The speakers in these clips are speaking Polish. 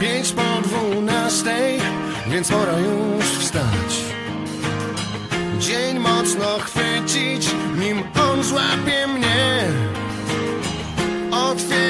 Pięć po dwunastej, więc pora już wstać. Dzień mocno chwycić, nim on złapie mnie. Otwier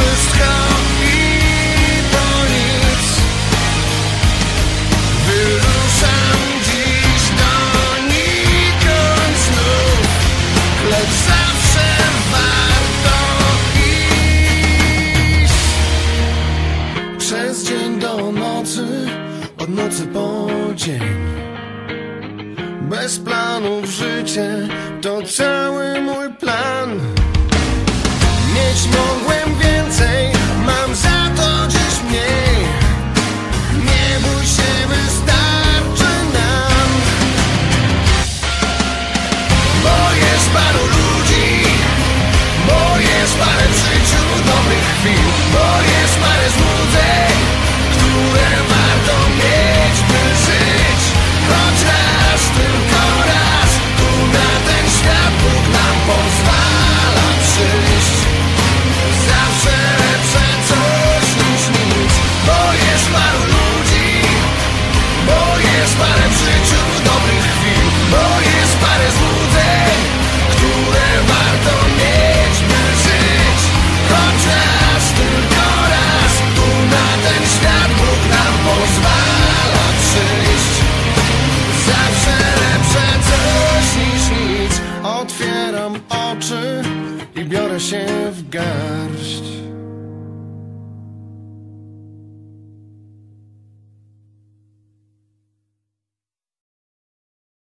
wszystko i po nic Wyruszam dziś donikąd znów Lecz zawsze warto iść Przez dzień do nocy, od nocy po dzień bez planów życie to cały mój plan. Mieć mogłem. most Oczy i biorę się w garść.